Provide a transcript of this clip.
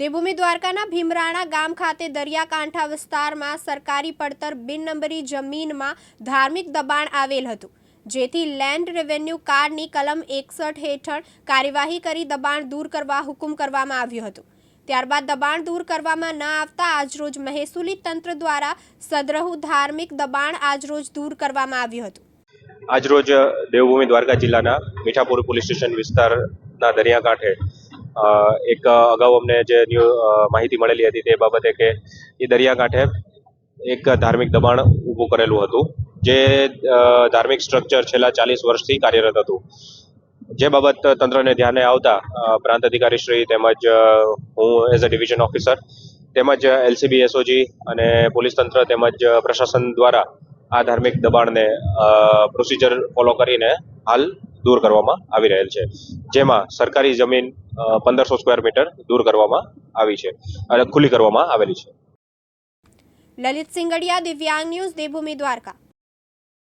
દેવભૂમિ દ્વારકાના ભીમરાણા ગામ ખાતે દરિયાકાંઠા વિસ્તારમાં સરકારી પડતર બિનનંબરી જમીનમાં ધાર્મિક દબાણ આવેલ હતું, જેથી લેન્ડ રેવન્યુ કાર્ડની કલમ એકસઠ હેઠળ કાર્યવાહી કરી દબાણ દૂર કરવા હુકમ કરવામાં આવ્યું હતું. ત્યારબાદ દબાણ દૂર કરવામાં ન આવતા આજરોજ મહેસૂલી તંત્ર દ્વારા સદ્રહુ ધાર્મિક દબાણ આજરોજ દૂર કરવામાં આવ્યું હતું. આજરોજ દેવભૂમિ દ્વારકા જિલ્લાના મીઠાપુર પોલીસ સ્ટેશન વિસ્તારના દરિયાકાંઠે એક અગાઉ અમને જે ન્યૂ માહિતી મળેલી હતી તે બાબતે કે એ દરિયાકાંઠે એક ધાર્મિક દબાણ ઊભું કરેલું હતું, જે ધાર્મિક સ્ટ્રક્ચર છેલ્લા ચાલીસ વર્ષથી કાર્યરત હતું. જે બાબત તંત્રને ધ્યાને આવતા પ્રાંત અધિકારી શ્રી તેમજ હું એઝ અ ડિવિઝન ઓફિસર તેમજ એલસીબી એસઓજી અને પોલીસ તંત્ર તેમજ પ્રશાસન દ્વારા આ ધાર્મિક દબાણને પ્રોસિજર ફોલો કરીને હાલ દૂર કરવામાં આવી રહેલ છે. જેમાં સરકારી જમીન પંદરસો સ્ક્વેર મીટર દૂર કરવામાં આવી છે અને ખુલ્લી કરવામાં આવેલી છે. લલિત સિંગડિયા દિવ્યાંગ ન્યૂઝ, દેવભૂમિ દ્વારકા.